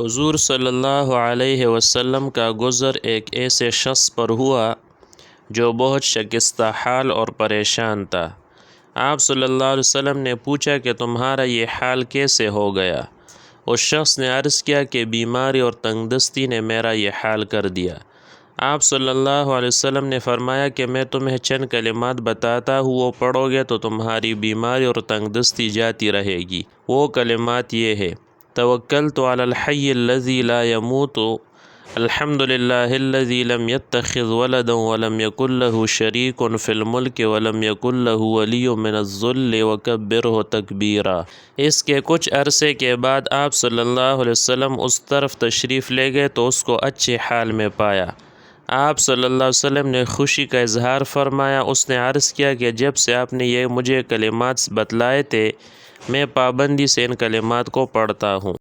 حضور صلی اللہ علیہ وسلم کا گزر ایک ایسے شخص پر ہوا جو بہت شکستہ حال اور پریشان تھا۔ آپ صلی اللہ علیہ وسلم نے پوچھا کہ تمہارا یہ حال کیسے ہو گیا؟ اس شخص نے عرض کیا کہ بیماری اور تنگ دستی نے میرا یہ حال کر دیا۔ آپ صلی اللہ علیہ وسلم نے فرمایا کہ میں تمہیں چند کلمات بتاتا ہوں، وہ پڑھو گے تو تمہاری بیماری اور تنگ دستی جاتی رہے گی۔ وہ کلمات یہ ہے توکلت علی الحی الذی لا يموت الحمد للہ الذی لم يتخذ ولدا ولم يكن له شریک فی الملک ولم يكن له ولی من الذل وکبرہ تکبیرا۔ اس کے کچھ عرصے کے بعد آپ صلی اللہ علیہ وسلم اس طرف تشریف لے گئے تو اس کو اچھے حال میں پایا۔ آپ صلی اللہ علیہ وسلم نے خوشی کا اظہار فرمایا۔ اس نے عرض کیا کہ جب سے آپ نے یہ مجھے کلمات بتلائے تھے، میں پابندی سے ان کلمات کو پڑھتا ہوں۔